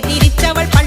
തിരിച്ചവൾ തിരിച്ചവൾ